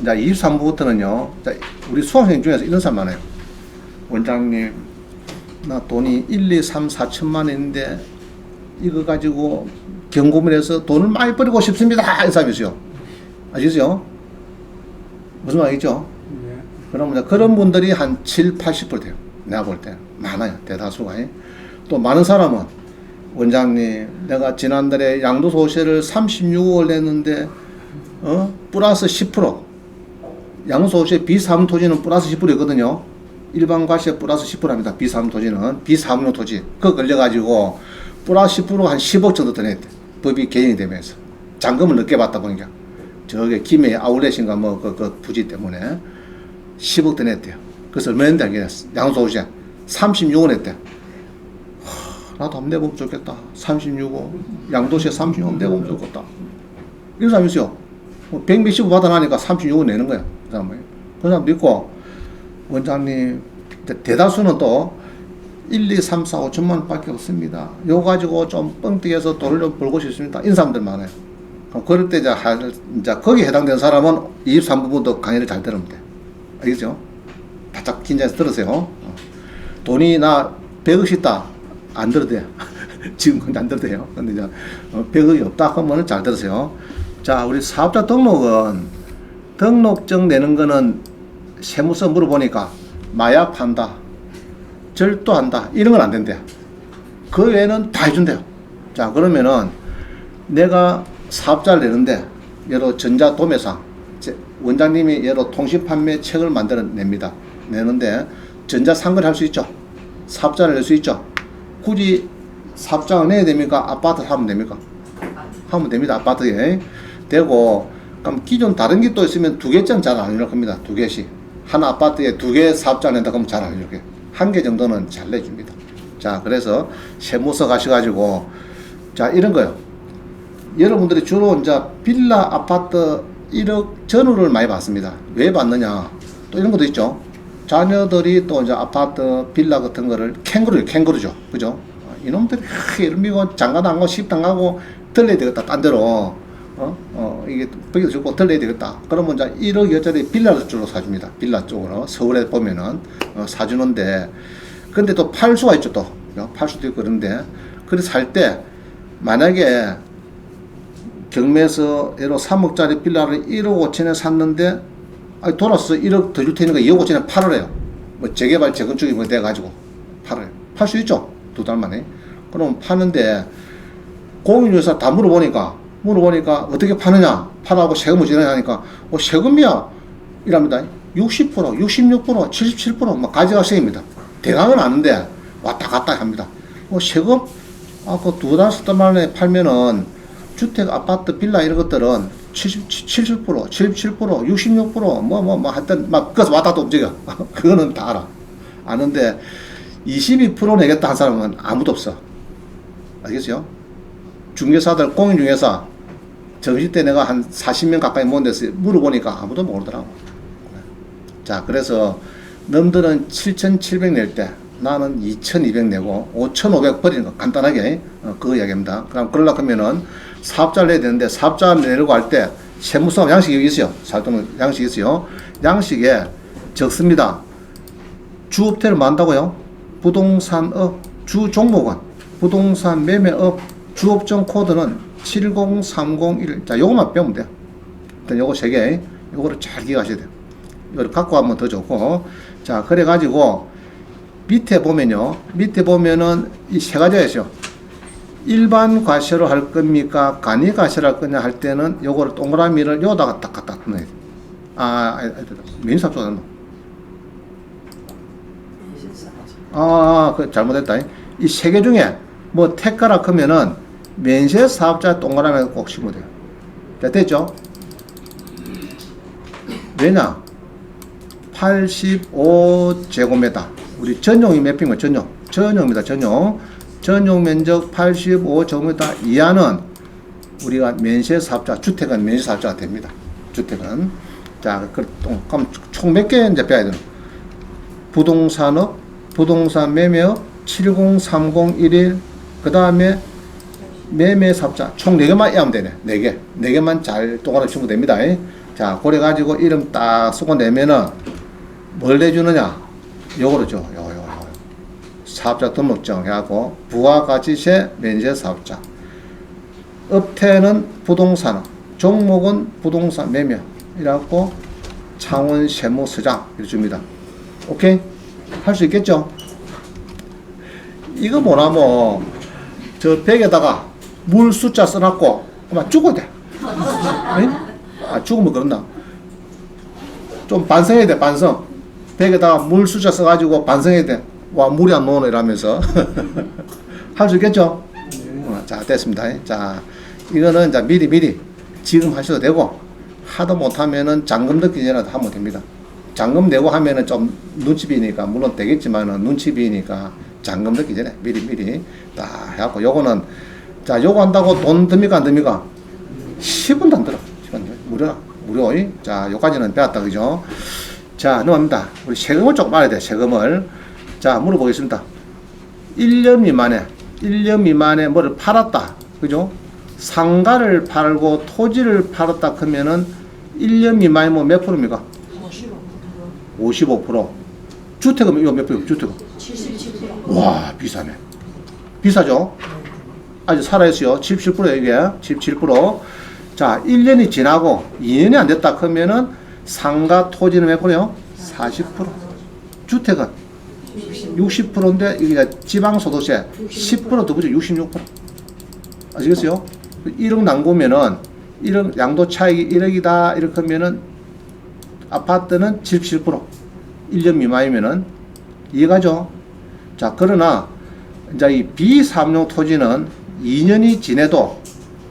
이제 23부부터는요, 자, 우리 수강생 중에서 이런 사람 많아요. 원장님, 나 돈이 1, 2, 3, 4천만 원인데, 이거 가지고 경고를 해서 돈을 많이 버리고 싶습니다. 이 사람이 있어요. 아시죠? 무슨 말이죠? 네. 그러면 그런 분들이 한 7, 80% 돼요. 내가 볼 때. 많아요. 대다수가. 또 많은 사람은 원장님, 내가 지난달에 양도소득세를 36억을 냈는데, 어? 플러스 10%. 양도소득세 비사무 토지는 플러스 10%거든요. 일반 과세 플러스 10%입니다. 비사무 토지는. 비사무 토지. 그거 걸려가지고 플러스 10%한 10억 정도 더 냈대. 법이 개정이 되면서. 잔금을 늦게 받다 보니까. 저게 김해 아울렛인가 뭐그 그 부지 때문에 10억 더 냈대요. 그래서 얼마 냈는데. 양도소득세 36억 냈대. 하, 나도 한번 내보면 좋겠다. 36억. 양도세 36억 한번 내보면 좋겠다. 이런 사람이 있어요. 뭐 100몇십 받아나니까 36억 내는 거야. 그 사람이. 그 사람도 있고, 원장님, 대- 대다수는 또 1, 2, 3, 4, 5천만 원밖에 없습니다. 요 가지고 좀 뻥튀기해서 돈을 좀 벌고 싶습니다. 이런 사람들 많아요. 그럼 그럴 때 이제, 할- 이제 거기에 해당되는 사람은 23부부도 강의를 잘 들으면 돼. 알겠죠? 바짝 긴장해서 들으세요. 어. 돈이 나 100억 있다. 안 들어도 돼. 지금 근데 안 들어도 돼요. 근데 이제 어, 100억이 없다 하면 잘 들으세요. 자, 우리 사업자 등록은 등록증 내는 거는 세무서 물어보니까 마약 판다. 절도한다. 이런 건 안 된대. 그 외에는 다 해준대요. 자, 그러면은 내가 사업자를 내는데 예로 전자도매상 제- 원장님이 예로 통신판매 책을 만들어냅니다. 내는데 전자상거래 할 수 있죠. 사업자를 낼 수 있죠. 굳이 사업장을 내야 됩니까? 아파트 사면 됩니까? 하면 됩니다. 아파트에. 되고, 그럼 기존 다른 게 또 있으면 두 개쯤 잘안 해줄 겁니다. 두 개씩. 한 아파트에 두 개 사업장 낸다 그러면 잘안 해줄게. 한개 정도는 잘 내줍니다. 자, 그래서 세무서 가셔가지고, 자, 이런 거요. 여러분들이 주로 이제 빌라 아파트 1억 전후를 많이 받습니다. 왜 받느냐? 또 이런 것도 있죠. 자녀들이 또 이제 아파트 빌라 같은 거를 캥거루 캥거루죠. 그죠? 어, 이놈들이 하, 이런 미고 장가당하고 시당하고 들려야 되겠다. 딴 데로. 어? 어, 이게 거기도 좋고 들려야 되겠다. 그러면 이제 1억 여짜리 빌라를 주로 사줍니다. 빌라 쪽으로. 서울에 보면은 어, 사주는데 근데 또 팔 수가 있죠 또. 어, 팔 수도 있고 그런데 그래서 살 때 만약에 경매에서 예로 3억짜리 빌라를 1억 5천에 샀는데 아니 돌아서 1억 더 줄 테니까 2억 5천에 팔으래요. 뭐 재개발 재건축이 뭐 돼가지고 팔아요. 팔수 있죠. 두 달 만에. 그럼 파는데 공인중개사 다 물어보니까 물어보니까 어떻게 파느냐 파라고 세금을 지내냐 하니까 어, 세금이야 이랍니다. 60% 66% 77%막 가져가세입니다. 대강은 아는데 왔다 갔다 합니다. 뭐 세금 아 그 두달 쓰다 만에 팔면은 주택, 아파트, 빌라 이런 것들은 70, 70%, 77%, 66%, 뭐, 뭐, 뭐, 하여튼, 막, 그래서 왔다 갔다 움직여. 그거는 다 알아. 아는데, 22% 내겠다 한 사람은 아무도 없어. 알겠어요? 중개사들, 공인중개사, 정시 때 내가 한 40명 가까이 모은 데서 물어보니까 아무도 모르더라고. 자, 그래서, 넘들은 7,700 낼 때, 나는 2,200 내고 5,500 버리는 거 간단하게 어, 그거 이야기입니다. 그럼 그러려고 하면은 사업자를 내야 되는데 사업자를 내려고 할 때 세무서 양식이 있어요. 살동 양식이 있어요. 양식에 적습니다. 주업태를 만다고요. 부동산업 주 종목은 부동산 매매업 주업종 코드는 70301. 자, 요것만 빼면 돼요. 일단 요거 세 개. 요거를 잘 기억하셔야 돼요. 이걸 갖고 하면 더 좋고. 자, 그래 가지고 밑에 보면요. 밑에 보면은 이 세 가지가 있어요. 일반 과세로 할 겁니까? 간이 과세로 할 거냐 할 때는 요거를 동그라미를 요다가 딱 갖다 넣어야 돼. 아, 아, 아, 민사 쏟았노. 아, 그 잘못했다. 이 세 개 중에 뭐 택가라 하면은 면세 사업자 동그라미 꼭 심어야 돼요. 자, 됐죠? 왜냐? 85제곱미터. 우리 전용이 몇 평이면 전용. 전용입니다. 전용. 전용 면적 85제곱미터 이하는 우리가 면세 사업자, 주택은 면세 사업자가 됩니다. 주택은. 자, 그럼 총 몇 개 이제 빼야 되나? 부동산업, 부동산 매매업, 703011, 그 다음에 매매 사업자 총 4개만 하면 되네. 4개. 4개만 잘 동아리 치면 됩니다. 자, 자, 그래 가지고 이름 딱 쓰고 내면은 뭘 내주느냐? 요거로 줘. 요거, 요거, 요거. 사업자 등록증 해갖고 부가가치세 면제 사업자. 업태는 부동산, 종목은 부동산 매매. 이래갖고 창원 세무서장 이렇게 줍니다. 오케이? 할 수 있겠죠? 이거 뭐라뭐 저 벽에다가 물 숫자 써놨고 아마. 아니? 아 죽으면 그런다. 좀 반성해야 돼 반성. 벽에다가 물 숫자 써가지고 반성해야 돼. 와 물이 안 나오네 이러면서 할 수 있겠죠? 어, 자 됐습니다. 자 이거는 자 미리 미리 지금 하셔도 되고 하도 못하면은 잔금 넣기 전에 하면 됩니다. 잔금 내고 하면은 좀 눈치 비니까 물론 되겠지만은 눈치 비니까 잔금 넣기 전에 미리 미리 다 해갖고 요거는 자 요거 한다고 돈 듭니까 안 듭니까? 10원도 안 들어. 10원 안 들어. 무료 무료. 자 요까지는 배웠다 그죠? 자 넘어갑니다. 우리 세금을 조금 알아야 돼. 세금을 자 물어보겠습니다. 1년 미만에 1년 미만에 뭐를 팔았다. 그죠? 상가를 팔고 토지를 팔았다 그러면은 1년 미만이면 몇 프로입니까? 55%. 주택은 이거 몇 프로? 주택은? 77%. 와 비싸네. 비싸죠? 아직 살아있어요. 77% 이게 77%. 자 1년이 지나고 2년이 안 됐다 그러면은 상가 토지는 몇 프로요? 40%. 주택은 60%인데 이게 지방소득세 10%더 붙여 66%. 아시겠어요? 1억 남구면은 1억 양도 차익이 1억이다 이렇게 하면은 아파트는 77% 1년 미만이면은 이해가죠? 자 그러나 이제 이 비삼용 토지는 2년이 지내도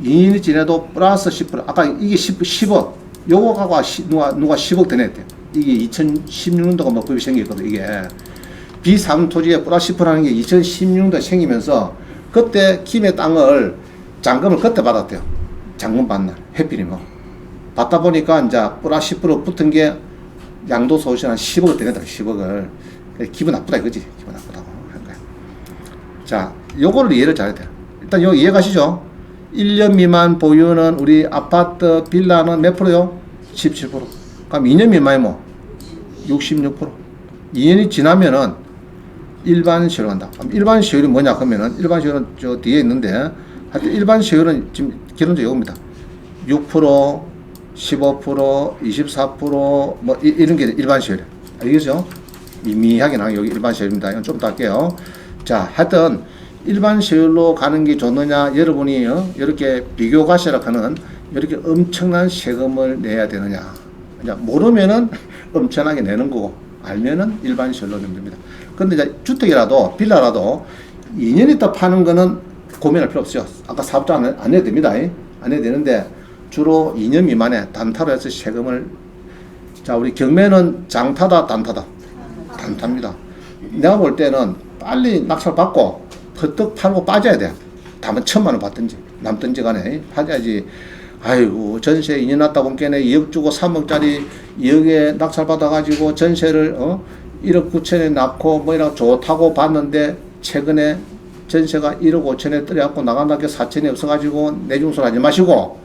2년이 지내도 플러스 10% 아까 이게 10, 10억. 요거가 누가 누가 10억 더 냈대. 이게 2016년도가 뭐 법이 생겼거든 이게. 비삼 토지에 플러스 10%라는 게 2016년도에 생기면서 그때 김해 땅을 잔금을 그때 받았대요. 잔금 받는 해필이 뭐. 받다 보니까 이제 플러스 10% 붙은 게 양도소득세 한 10억을 되겠다 10억을. 기분 나쁘다 이거지? 기분 나쁘다고 한 거야. 자 요거를 이해를 돼요 일단 요 이해 가시죠 1년 미만 보유는 우리 아파트 빌라는 몇 프로요? 17% 그럼 2년 미만이면 66% 2년이 지나면은 일반 세율 간다 그럼 일반 세율이 뭐냐 그러면은 일반 세율은 저 뒤에 있는데 하여튼 일반 세율은 지금 기본적으로 이겁니다 6% 15%, 24%뭐 이런 게 일반 세율. 알겠죠? 미미하게 나온 여기 일반 세율입니다. 이건 좀더 할게요. 자, 하여튼 일반 세율로 가는 게 좋느냐? 여러분이 어? 이렇게 비교 가시라 하는 이렇게 엄청난 세금을 내야 되느냐? 모르면은 엄청나게 내는 거고 알면은 일반 세율로 내면 됩니다. 근데 이제 주택이라도 빌라라도 2년 있다 파는 거는 고민할 필요 없어요. 아까 사업자 안, 해- 안 해도 됩니다. 안 해도 되는데 주로 2년 미만에 단타로 해서 세금을 자 우리 경매는 장타다 단타다 단타입니다. 내가 볼 때는 빨리 낙찰 받고 퍼뜩 팔고 빠져야 돼. 다만 천만 원 받든지 남든지 간에 하자지. 아이고 전세 2년 났다 보니까 2억 주고 3억짜리 2억에 낙찰 받아가지고 전세를 어 1억 9천에 낳고 뭐 이런 좋다고 봤는데 최근에 전세가 1억 5천에 떨어갖고 나간다 게 4천이 없어가지고 내중설 하지 마시고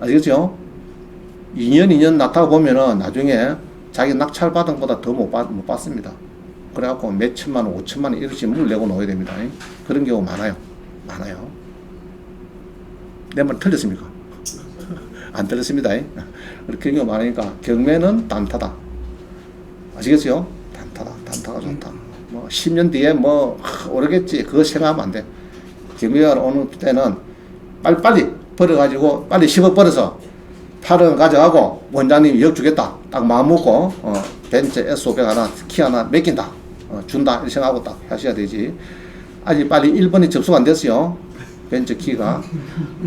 아시겠죠? 2년, 2년 낳다가 보면은 나중에 자기 낙찰 받은 것보다 더 못 받습니다. 그래갖고 몇 천만 원, 오천만 원 이렇게 물 내고 놓아야 됩니다. 그런 경우 많아요. 많아요. 내 말 틀렸습니까? 안 틀렸습니다. 그렇게 경우 많으니까 경매는 단타다. 아시겠어요? 단타다. 단타가 좋다. 뭐 10년 뒤에 뭐 하, 오르겠지. 그거 생각하면 안 돼. 경매가 오는 때는 빨리 빨리 벌어가지고 빨리 10억 벌어서 8억 가져가고 원장님이 역 주겠다. 딱 마음 먹고 어, 벤츠 S500 하나, 키 하나 맡긴다. 어, 준다. 이렇게 생각하고 딱 하셔야 되지. 아직 빨리 1번이 접수가 안 됐어요. 벤츠 키가.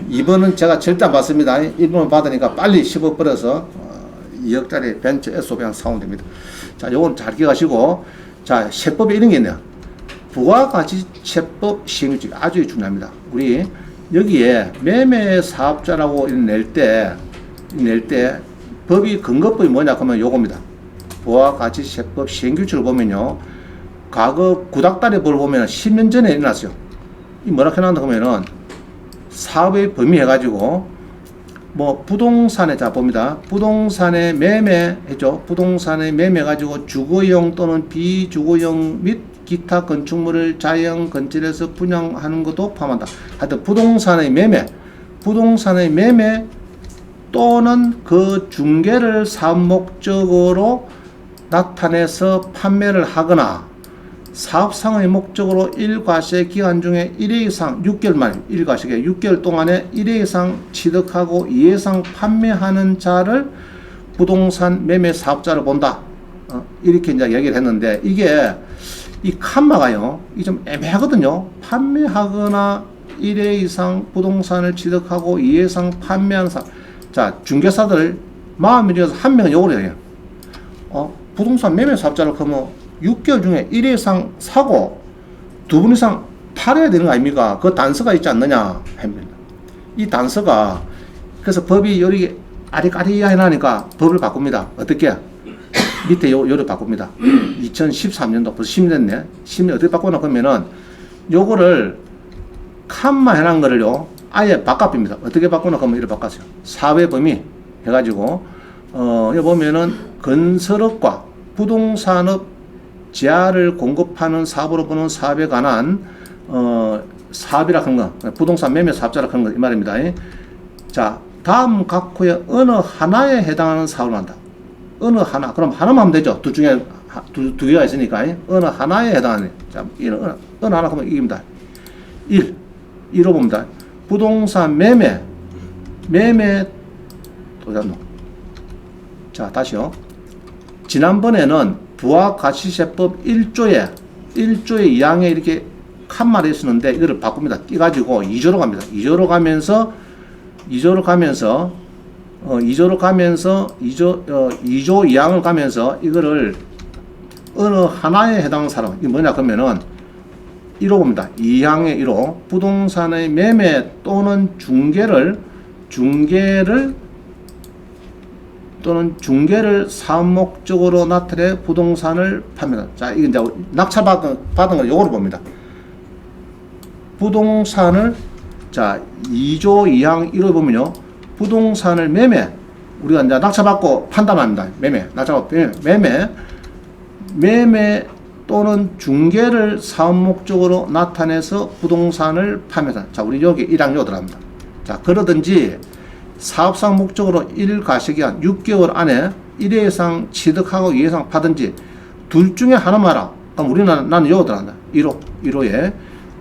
2번은 제가 절대 안 받습니다. 1번을 받으니까 빨리 10억 벌어서 어, 2억짜리 벤츠 S500 사오면 됩니다. 자, 요건 잘 기억하시고 자, 세법에 이런 게 있네요. 부가가치 세법 시행규칙 아주 중요합니다. 우리 여기에 매매 사업자라고 낼 때, 낼 때 법이 근거법이 뭐냐 그러면 요겁니다. 부가가치세법 시행규칙을 보면요. 과거 구닥다리 벌 보면 10년 전에 일어났어요. 이 뭐라 해놨나 그러면은 사업의 범위 해가지고 뭐 부동산에 자 봅니다. 부동산의 매매 했죠. 부동산의 매매 가지고 주거용 또는 비주거용 및 기타 건축물을 자연 건설에서 분양하는 것도 포함한다. 하여튼 부동산의 매매, 부동산의 매매 또는 그 중개를 사업 목적으로 나타내서 판매를 하거나 사업상의 목적으로 일과세 기간 중에 1회 이상 6개월 만 일과세기 6개월 동안에 1회 이상 취득하고 2회 이상 판매하는 자를 부동산 매매 사업자를 본다. 어, 이렇게 이제 얘기를 했는데 이게 이 칸마가요. 이 좀 애매하거든요. 판매하거나 1회 이상 부동산을 취득하고 2회 이상 판매하는 사 자, 중개사들 마음이 들어서 한 명은 요걸 해요. 어, 부동산 매매 사업자를 그러면 6개월 중에 1회 이상 사고 두분 이상 팔아야 되는 거 아닙니까? 그 단서가 있지 않느냐 합니다. 이 단서가 그래서 법이 여기 아리까리 해 나니까 법을 바꿉니다. 어떻게? 밑에 요, 요를 바꿉니다. 2013년도 벌써 10년 됐네. 10년 어떻게 바꾸나 그러면은 요거를 칸만 해놓은 거를요 아예 바꿔봅니다. 어떻게 바꾸나 그러면 이렇게 바꿨어요. 사회 범위 해가지고 어 여기 보면은 건설업과 부동산업 지하를 공급하는 사업으로 보는 사업에 관한 어 사업이라 하는 거 부동산 매매 사업자라 하는 거 이 말입니다. 자 다음 각호의 어느 하나에 해당하는 사업을 한다. 어느 하나 그럼 하나만 하면 되죠. 둘 중에 하- 두, 두 개가 있으니까 어느 하나에 해당하는 자이 어느, 어느 하나 하면 이깁니다. 1 1로 봅니다. 부동산 매매 매매 또 잡노. 자 다시요. 지난번에는 부가가치세법 1조에 1조에 2항에 이렇게 칸말이 있었는데 이거를 바꿉니다. 띄가지고 2조로 갑니다. 2조로 가면서 2조로 가면서 어 2조로 가면서 2조 어 2조 2항을 가면서 이거를 어느 하나에 해당하는 사람 이게 뭐냐 그러면은 1호 봅니다. 2항의 1호 부동산의 매매 또는 중개를 중개를 또는 중개를 사업 목적으로 나타내 부동산을 판매다. 자, 이게 이제 낙찰 받은, 받은 걸 요거로 봅니다. 부동산을 자, 2조 2항 1호 보면요. 부동산을 매매 우리가 이제 낙찰 받고 판단합니다. 매매. 낙찰 받고 매매. 매매 매매 또는 중개를 사업 목적으로 나타내서 부동산을 판매다. 자, 우리 여기 1항 요 들어갑니다. 자, 그러든지 사업상 목적으로 1가시기한 6개월 안에 1회 이상 취득하고 2회 이상 파든지 둘 중에 하나만 하라. 그럼 우리는 나는 요거 들어간다. 1호, 1호에.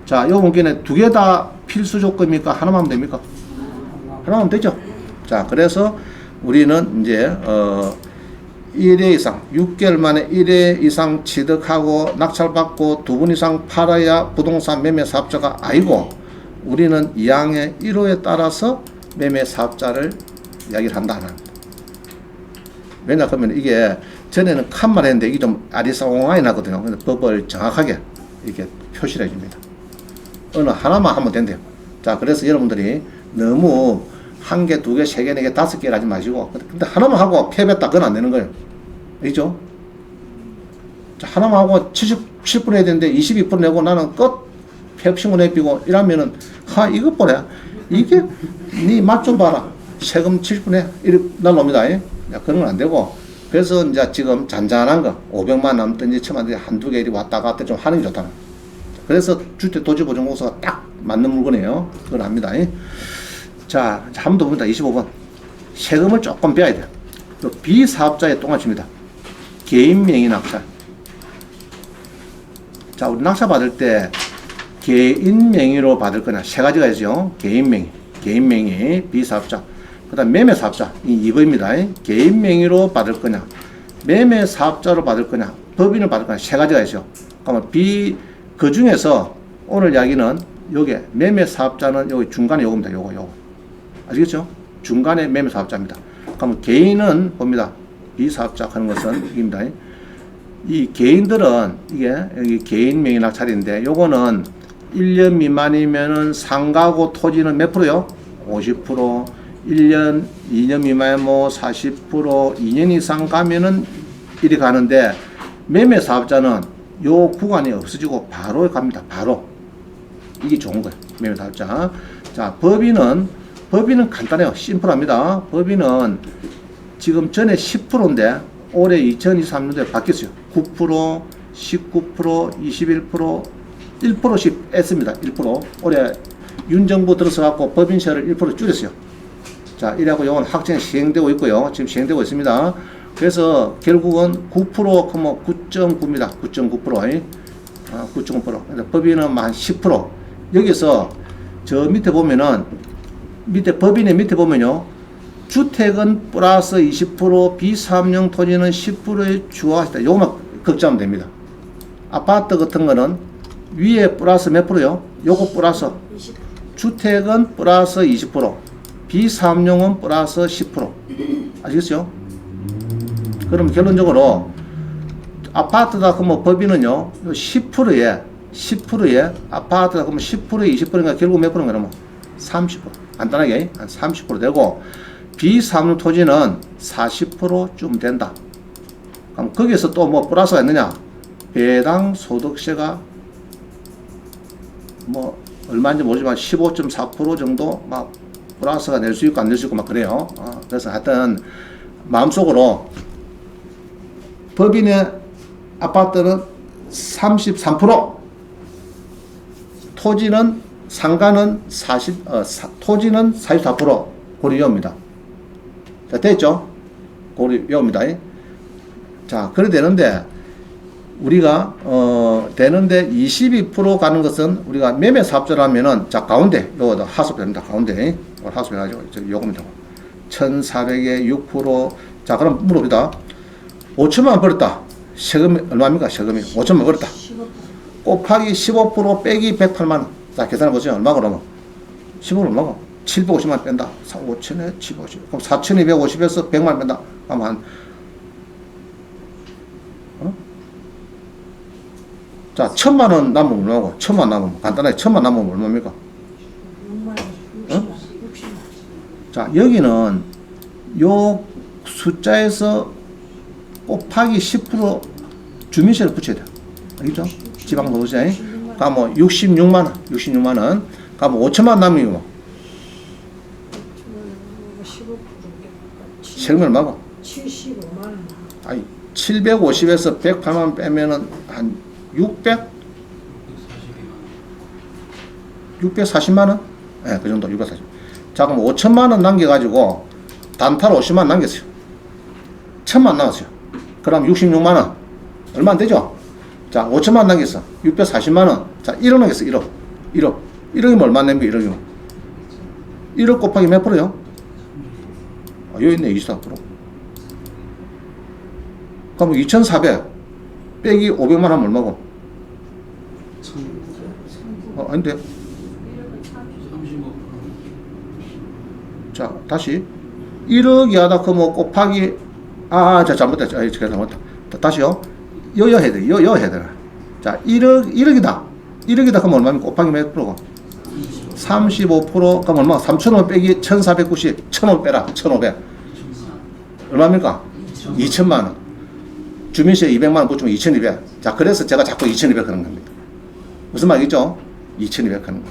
자, 요 문제는 두 개 다 필수 조건입니까? 하나만 하면 됩니까? 하나만 하면 되죠. 자, 그래서 우리는 이제, 어, 1회 이상, 6개월 만에 1회 이상 취득하고 낙찰받고 두 분 이상 팔아야 부동산 매매 사업자가 아니고 우리는 2항의 1호에 따라서 매매 사업자를 이야기를 한다는. 왜냐 그러면 이게 전에는 칸만 했는데 이게 좀 아리송하게 나거든요. 그래서 법을 정확하게 이렇게 표시를 해줍니다. 어느 하나만 하면 된대요. 자, 그래서 여러분들이 너무 한 개, 두 개, 세 개, 네 개, 다섯 개 하지 마시고 근데 하나만 하고 패배했다 그건 안 되는 거예요. 알죠? 자, 하나만 하고 77분 해야 되는데 22분 내고 나는 끝 폐업신고 내비고 이러면은 하 이것 보래 이게 니맛좀 봐라. 세금 70분에 이렇게 날라옵니다. 예? 야, 그런 건 안 되고. 그래서 이제 지금 잔잔한 거 500만 남든지 천만 원 한두 개 이리 왔다 갔다 좀 하는 게 좋다 그래서 주택도시보증공사가 딱 맞는 물건이에요. 그걸 합니다. 예? 자, 한 번 더 봅니다. 25번. 세금을 조금 빼야 돼요 또 비사업자의 똥아치입니다. 개인 명의 낙찰. 자, 우리 낙찰 받을 때 개인 명의로 받을 거냐 세 가지가 있죠. 개인 명의, 개인 명의 비사업자. 그다음 매매 사업자 이 2번입니다. 개인 명의로 받을 거냐, 매매 사업자로 받을 거냐, 법인을 받을 거냐 세 가지가 있죠. 그러면 비 그 중에서 오늘 이야기는 요게 매매 사업자는 여기 중간에 요겁니다. 요거 요거 아시겠죠? 중간에 매매 사업자입니다. 그러면 개인은 봅니다. 비사업자 하는 것은 입니다. 이 개인들은 이게 여기 개인 명의 낙찰인데 요거는 1년 미만이면은 상가고 토지는 몇 프로요? 50%, 1년, 2년 미만이면 뭐 40%, 2년 이상 가면은 이리 가는데 매매 사업자는 요 구간이 없어지고 바로 갑니다. 바로. 이게 좋은 거예요. 매매 사업자. 자, 법인은 법인은 간단해요. 심플합니다. 법인은 지금 전에 10%인데 올해 2023년도에 바뀌었어요. 9%, 19%, 21%, 1%씩 뺐습니다. 1%. 올해 윤 정부 들어서 갖고 법인세를 1% 줄였어요. 자, 이래갖고 요건 확정이 시행되고 있고요. 지금 시행되고 있습니다. 그래서 결국은 9% 그뭐 9.9입니다. 9.9%. 아, 9.9%. 근데 법인은 뭐한 10%. 여기서 저 밑에 보면은 밑에 법인의 밑에 보면요. 주택은 플러스 20%, 비사업용 토지는 10%의 주화시다. 요거만 걱정하면 됩니다. 아파트 같은 거는 위에 플러스 몇 프로요? 요거 플러스. 주택은 플러스 20%, 비사업용은 플러스 10%. 아시겠어요? 그럼 결론적으로 아파트다 그러면 법인은요 10%에 10%에 아파트다 그러면 10%에 20%인가 결국 몇 프로인가 그러면 30% 간단하게 한 30% 되고 비사업용 토지는 40%쯤 된다. 그럼 거기서 또 뭐 플러스가 있느냐? 배당 소득세가 뭐 얼마인지 모르지만 15.4% 정도 막 플러스가 낼 수 있고 안 낼 수 있고 막 그래요. 어, 그래서 하여튼 마음속으로 법인의 아파트는 33%, 토지는 상가는 40, 어, 사, 토지는 44% 고리요입니다. 자, 됐죠? 고리요입니다. 자, 그래 되는데 우리가 어 되는데 22% 가는 것은 우리가 매매 사업자라면은 자 가운데 요거 하수됩니다. 가운데 이걸 하수 해가지고 저기 요거면 되고 1,400에 6%자 그럼 물어봅니다. 5천만 원 벌었다. 세금이 얼마입니까? 세금이 5천만 원 벌었다. 곱하기 15% 빼기 108만 원. 자 계산해 보세요. 얼마 그러면 15는 얼마고? 750만 원 뺀다. 5천에 750. 그럼 4,250에서 100만 원 뺀다. 그럼 한 자, 천만 원 남으면 얼마고? 천만 남으면 간단하게 천만 남으면 얼마입니까? 자, 여기는 요 숫자에서 곱하기 10% 주민세를 붙여야 돼. 알겠죠? 지방소득세. 그럼 뭐 66만 원, 66만 원. 그럼 뭐 5천만 원 남으면 뭐 세금이 얼마고? 75만 원. 아니 750에서 108만 원 빼면은 한 600, 640만 원? 예, 네, 그 정도 640. 자, 그럼 5천만 원 남겨 가지고 단타로 50만 원 남겼어요. 천만 원 남았어요. 그럼 66만 원. 얼마 안 되죠? 자, 5천만 원 남겼어. 640만 원. 자, 1억 남겼어. 1억. 1억. 1억이면 얼마 거야, 1억이면? 1억 곱하기 몇 프로요? 아, 여기 있네, 24%. 그럼 2,400 빼기 500만 하면 얼마고? 어, 아닌데. 자, 다시 1억이 하다 그러면 곱하기 아, 자 잘못했죠. 아, 제가 잘못했다. 다- 다시요. 여여 해야 돼. 여여 해야 돼. 자, 1억 1억이다. 1억이다 그러면 얼마입니까? 곱하기 몇 프로고? 35% 그럼 얼마? 3,500 빼기 1,490. 1,500 빼라. 1,500. 얼마입니까? 2천만 원. 주민세 200만 원 붙이면 2,200. 자, 그래서 제가 자꾸 2,200 하는 겁니다. 무슨 말이죠? 2,200 하는 거.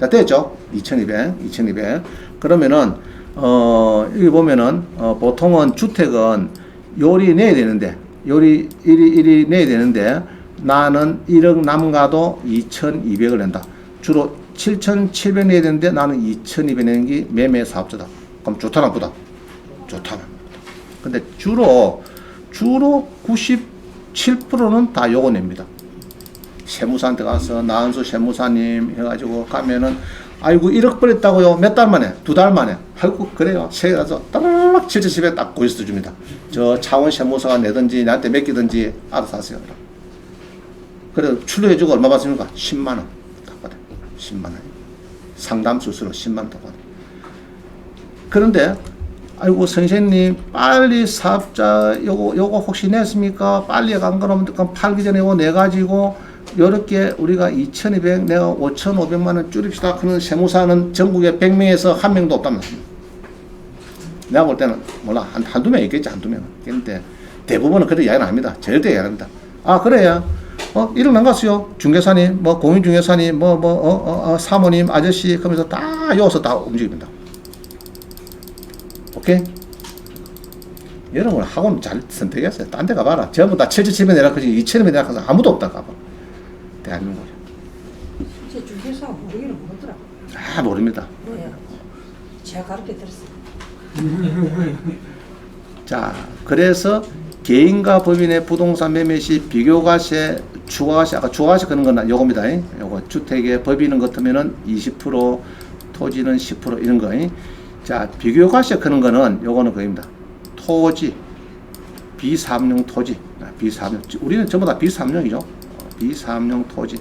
자, 됐죠? 2,200, 2,200. 그러면은, 어, 여기 보면은, 어, 보통은 주택은 요리 내야 되는데, 요리 1이, 1이 내야 되는데, 나는 1억 남가도 2,200을 낸다. 주로 7,700 내야 되는데, 나는 2,200 내는 게 매매 사업자다. 그럼 좋다, 나쁘다? 좋다, 나쁘다. 근데 주로, 주로 97%는 다 요거 냅니다. 세무사한테 가서 나은수 세무사님 해가지고 가면은 아이고 1억 벌었다고요. 몇 달 만에 두 달 만에. 아이고 그래요. 세에 가서 따라락 7,700딱 고있어 줍니다. 저 차원 세무사가 내든지 나한테 맡기든지 알아서 하세요. 그래 출루해주고 얼마 받습니까? 10만 원 딱 받아 10만 원. 상담 수수료 10만 원 딱 받아 그런데 아이고 선생님 빨리 사업자 요거 요거 혹시 냈습니까? 빨리 안 그러면 그럼 팔기 전에 요거 내 가지고 요렇게 우리가 2,200 내가 5,500만 원 줄입시다. 그런 세무사는 전국에 100명에서 한 명도 없다면 내가 볼 때는 몰라 한 한두 명 있겠지 한두 명. 근데 대부분은 그렇게 이야기는 합니다. 절대 이야기 안 합니다. 아 그래요. 어 이름 남갔어요. 중개사님, 뭐 공인중개사님, 뭐 뭐 어, 어, 어, 사모님, 아저씨 그러면서 다 여기서 다 움직입니다. 오케이? 여러분 학원 잘 선택했어요. 딴 데 가봐라. 전부 다 7,700원 내라 그지 2,000원 내라 아무도 없다 가봐. 대한민국에. 제 주께서 모르기는 모르더라. 아 모릅니다. 뭐야? 제가 가르쳐 드렸어요. 자, 그래서 개인과 법인의 부동산 매매 시 비교과세, 추가과세, 아까 추가과세 그런 건 요겁니다. 잉? 요거 주택의 법인은 같으면은 20%, 토지는 10% 이런 거. 잉? 자, 비교과세 그런 거는 요거는 그입니다. 토지, 비삼용 토지, 아, 비삼용. 우리는 전부 다 비삼용이죠. 어, 비삼용 토지.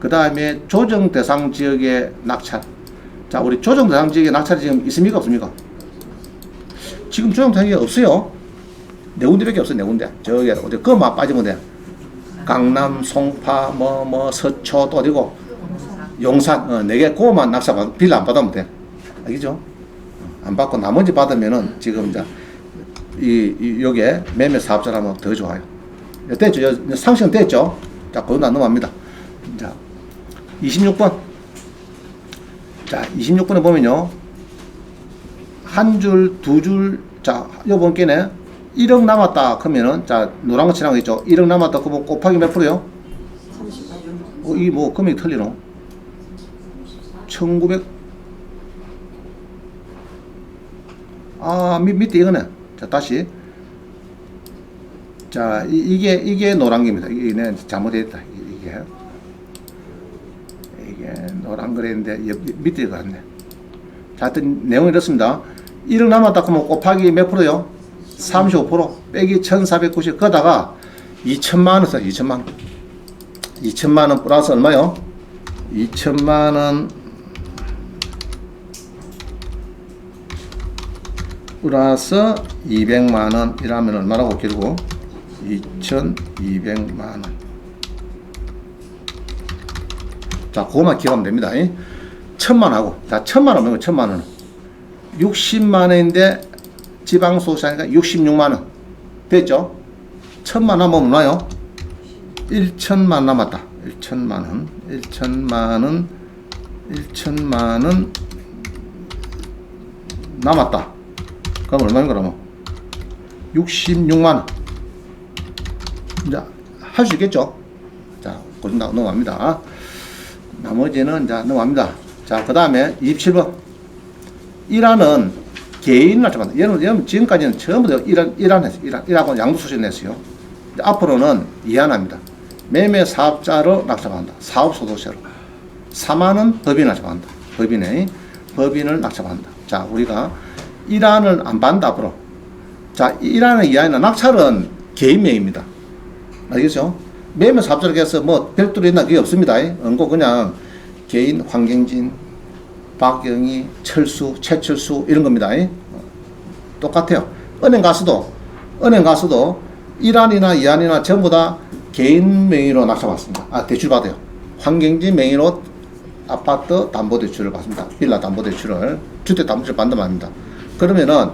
그 다음에 조정 대상 지역의 낙찰. 자, 우리 조정 대상 지역의 낙찰이 지금 있습니까? 없습니까? 지금 조정 대상이 없어요. 네 군데밖에 없어요. 네 군데. 저기 어디 그만 빠지면 돼. 강남, 송파, 뭐 뭐 서초 또 어디고 용산 어, 네개 그거만 낙찰 받 빌라 안 받으면 돼. 알겠죠? 어, 안 받고 나머지 받으면은 지금 이제 이, 이 요게 매매 사업자라면 더 좋아요. 요 됐죠? 요 상식 됐죠? 자, 거기다 넘어갑니다. 자, 26번. 자, 26번에 보면요. 한 줄, 두 줄, 자, 요번 게네 1억 남았다 그러면은 자, 노란 거 칠한 거 있죠? 1억 남았다 그러면 곱하기 몇 프로요? 38년. 어, 이 뭐 금액이 틀리노? 1900 아, 밑, 밑에 이거네. 자, 다시. 자, 이, 이게, 이게 노란 겁니다. 내 잘못했다. 이- 이게. 이게 노란 거랬는데, 옆, 밑에 같네. 자, 하여튼 내용이 이렇습니다. 1억 남았다 그러면 곱하기 몇 프로요? 35% 빼기 1490 거다가 2천만 원 써, 2천만 원. 2천만 원 플러스 얼마요? 2천만 원 플러스 200만 원 이라면 얼마라고 길고 2,200만 원. 자, 그거만 기억하면 됩니다. 이. 천만 하고, 자, 천만 원 천만 원. 60만 원인데 지방소득세니까 66만 원. 됐죠? 천만 하면 얼마요? 1천만 남았다. 1천만 원. 1천만 원. 1천만 원 남았다. 그럼 얼마인 거라면? 66만 원. 이제 할 수 있겠죠? 자, 고좀 넘어갑니다. 나머지는 이제 넘어갑니다. 자, 그 다음에 27번. 일하는 개인 날짜만 얘는, 얘는 지금까지는 전부 다 일한, 일한 했어요. 일하고 양도소득 냈어요. 근데 앞으로는 이한합니다. 매매 사업자로 낙찰받는다. 사업소득세로. 4만원 법인 낙찰받는다. 법인의 법인을 낙찰받는다. 자, 우리가 일한을 안 받는다, 앞으로. 자, 일하는 이하는 낙찰은 개인명입니다. 알겠죠? 매매 사업자로 해서 뭐 별도로 있나 그게 없습니다. 언고 그냥 개인 황경진, 박영희, 철수, 최철수 이런 겁니다. 어, 똑같아요. 은행 가서도 은행 가서도 1안이나 2안이나 전부 다 개인 명의로 낙찰받습니다. 아 대출 받아요. 황경진 명의로 아파트 담보 대출을 받습니다. 빌라 담보 대출을 주택 담보 대출 받는다 말입니다. 그러면은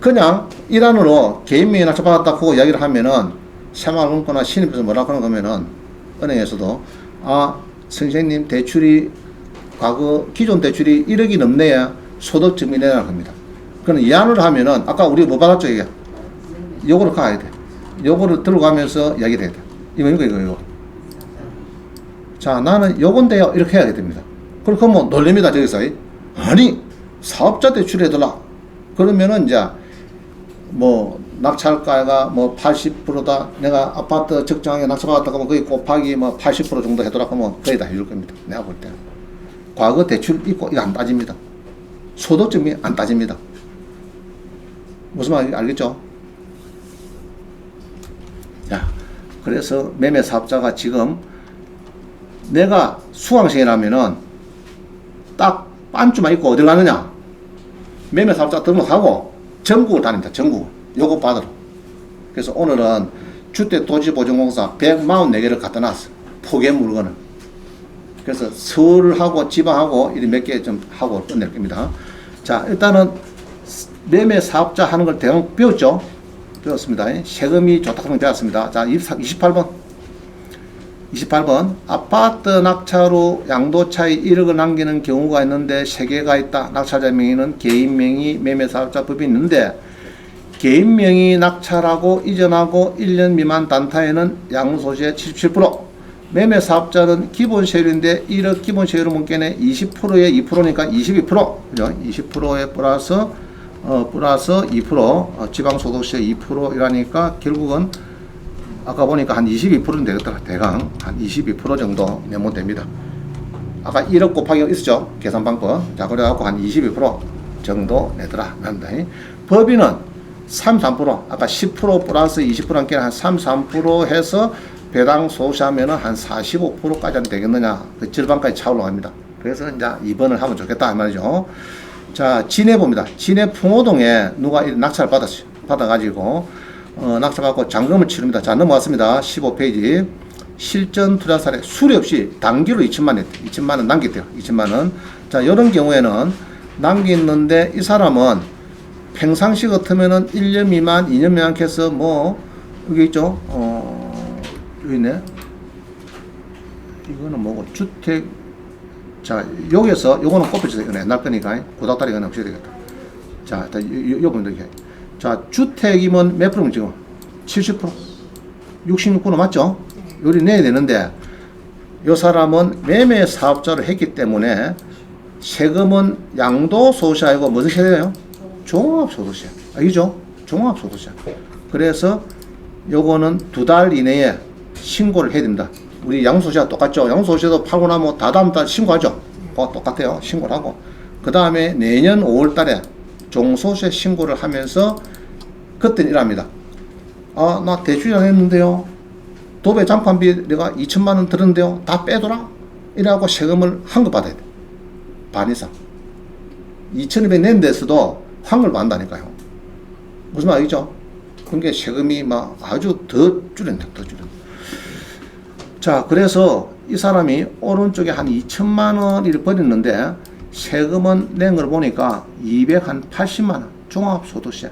그냥 1안으로 개인 명의 낙찰받았다고 이야기를 하면은 새마을금고나 신입에서 뭐라 그런 거면은 은행에서도 아 선생님 대출이 과거 기존 대출이 1억이 넘네야 소득 증명이라는 겁니다. 그럼 이안을 하면은 아까 우리 뭐 받았죠 이게? 요거를 가야 돼. 요거를 들어가면서 이야기를 해야 돼. 이거 이거 이거 이거. 자 나는 요건데요 이렇게 해야 됩니다. 그럼 뭐 놀립니다 저기서 아니 사업자 대출해달라. 그러면은 이제 뭐 낙찰가가 뭐 80%다 내가 아파트 적정하게 낙찰받았다 그러면 거기 곱하기 뭐 80% 정도 해더라 그러면 거의 다 해줄 겁니다. 내가 볼 때는. 과거 대출 있고 이거 안 따집니다. 소득증이 안 따집니다. 무슨 말인지 알겠죠? 자, 그래서 매매 사업자가 지금 내가 수강생이라면은 딱 반주만 입고 어딜 가느냐? 매매 사업자 등록하고 전국을 다닙니다. 전국. 요거 받으러. 그래서 오늘은 주택도시보증공사 144개를 갖다 놨어. 포개 물건을. 그래서 서울하고 지방하고 이렇게 몇개 좀 하고 끝낼 겁니다. 자, 일단은 매매 사업자 하는 걸 대강 배웠죠? 배웠습니다. 세금이 좋다 하는 거 배웠습니다. 자, 28번. 28번 아파트 낙찰로 양도 차이 1억을 남기는 경우가 있는데 세 개가 있다. 낙찰자 명의는 개인 명의 매매 사업자 법이 있는데 개인 명의 낙찰하고 이전하고 1년 미만 단타에는 양도소득의 77% 매매 사업자는 기본 세율인데 1억 기본 세율을 묻게내 20%에 2%니까 22% 그죠? 20%에 플러스 어 플러스 2% 어, 지방소득세 2% 이라니까 결국은 아까 보니까 한 22%는 되겠더라 대강 한 22% 정도 내면 됩니다. 아까 1억 곱하기 있었죠 계산 방법 자 그래갖고 한 22% 정도 내더라 납니다. 법인은 33% 아까 10% 플러스 20% 함께 한33% 해서 배당 소시하면은 한 45%까지 되겠느냐 그 절반까지 차 올라갑니다. 그래서 이제 2번을 하면 좋겠다 이 말이죠. 자 진해 봅니다. 진해 풍호동에 누가 이 낙찰을 받았어요. 받아가지고 어, 낙찰 받고 잔금을 치릅니다. 자 넘어갔습니다. 15페이지 실전 투자 사례 수리 없이 단기로 2천만 원, 2천만 원 남겼대요. 2천만 원. 자 이런 경우에는 남겼는데 이 사람은 평상시 같으면은 1년 미만, 2년 미만 해서 뭐 여기 있죠. 어 여기 있네. 이거는 뭐고 주택 자 여기서 요거는 꼽혀주세요. 옛날 거니까 고닥다리 이거는 없어야 되겠다. 자 일단 요, 요, 요 분들 이렇게 자 주택이면 몇 프로면 지금 70% 66% 맞죠? 요리 내야 되는데 요 사람은 매매 사업자를 했기 때문에 세금은 양도소득세 아니고 무슨 세대예요? 종합소득세. 알겠죠? 종합소득세. 그래서 요거는 두 달 이내에 신고를 해야 됩니다. 우리 양소시와 똑같죠? 양소시도 팔고 나면 다 다음 달 신고하죠? 그거 똑같아요. 신고를 하고. 그 다음에 내년 5월 달에 종소세 신고를 하면서 그때는 이랍니다. 아, 나 대출이랑 했는데요. 도배 장판비 내가 2천만 원 들었는데요. 다 빼더라? 이래갖고 세금을 환급 받아야 돼. 반 이상. 2,200 낸 데서도 환급을 받는다니까요. 무슨 말이죠? 그게 세금이 막 아주 더 줄였다, 더 줄였다. 자, 그래서 이 사람이 오른쪽에 한 2천만 원을 버렸는데 세금은 낸 걸 보니까 280만 원 종합소득세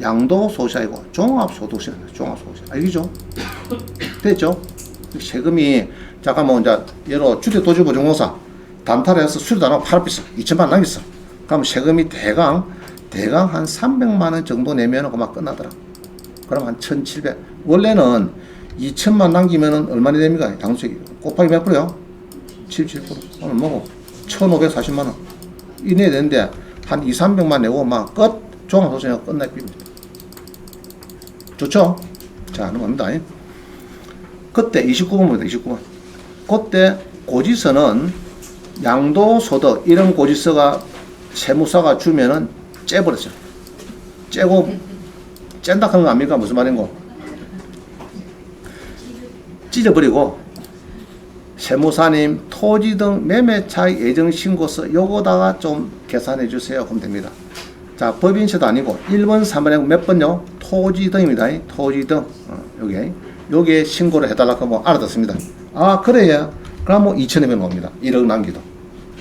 양도소득세 아니고 종합소득세 종합소득세 알겠죠? 됐죠? 세금이 잠깐만 이제 예로 주택도시보증공사 단타를 해서 수리도 안 하고 팔비싸 2천만 원 남겼어 그럼 세금이 대강 대강 한 300만 원 정도 내면은 그만 끝나더라 그럼 한 1700. 원래는 2천만 남기면은 얼마나 됩니까? 양수익 곱하기 몇 프로요? 77%. 오늘 뭐고? 1540만 원. 이내에 되는데 한 2, 300만 내고 막 끝. 종합소득세가 끝날 깁니다. 좋죠? 자, 넘어갑니다. 그때 29번입니다. 29번. 그때 고지서는 양도소득 이런 고지서가 세무사가 주면은 째버렸어요. 째고 짠다 하는 거 아닙니까? 무슨 말인고? 찢어버리고 세무사님 토지 등 매매 차익 예정 신고서 요거다가 좀 계산해 주세요. 그럼 됩니다. 자 법인세도 아니고 1번, 3번에 몇 번요? 토지 등입니다. 토지 등 어, 여기 여기에 신고를 해달라고 뭐 알아듣습니다. 아 그래야 그럼 뭐2,200 나옵니다. 1억 남기도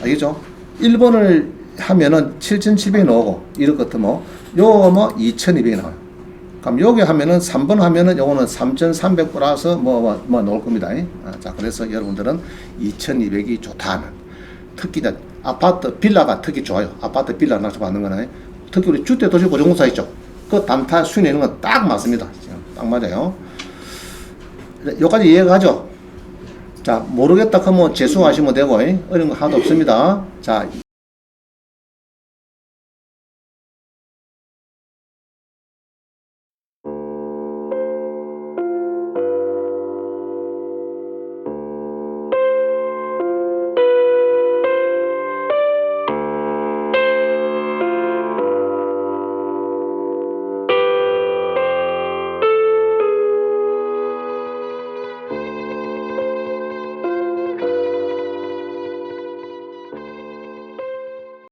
알겠죠? 1번을 하면은 7,700이 나오고 1억 같으면 요거 뭐 2,200이 나와요. 그럼 여기 하면은 3번 하면은 요거는 3,300 플러스 뭐, 뭐, 뭐 넣을 겁니다. 아, 자, 그래서 여러분들은 2,200이 좋다는. 특히 아파트, 빌라가 특히 좋아요. 아파트 빌라 낙찰 받는 거는. 특히 우리 주택도시보증공사 있죠. 그 단타 수익 내는 건 딱 맞습니다. 딱 맞아요. 여기까지 이해가죠? 자, 모르겠다 하면 재수하시면 되고, 어려운 거 하나도 없습니다. 자,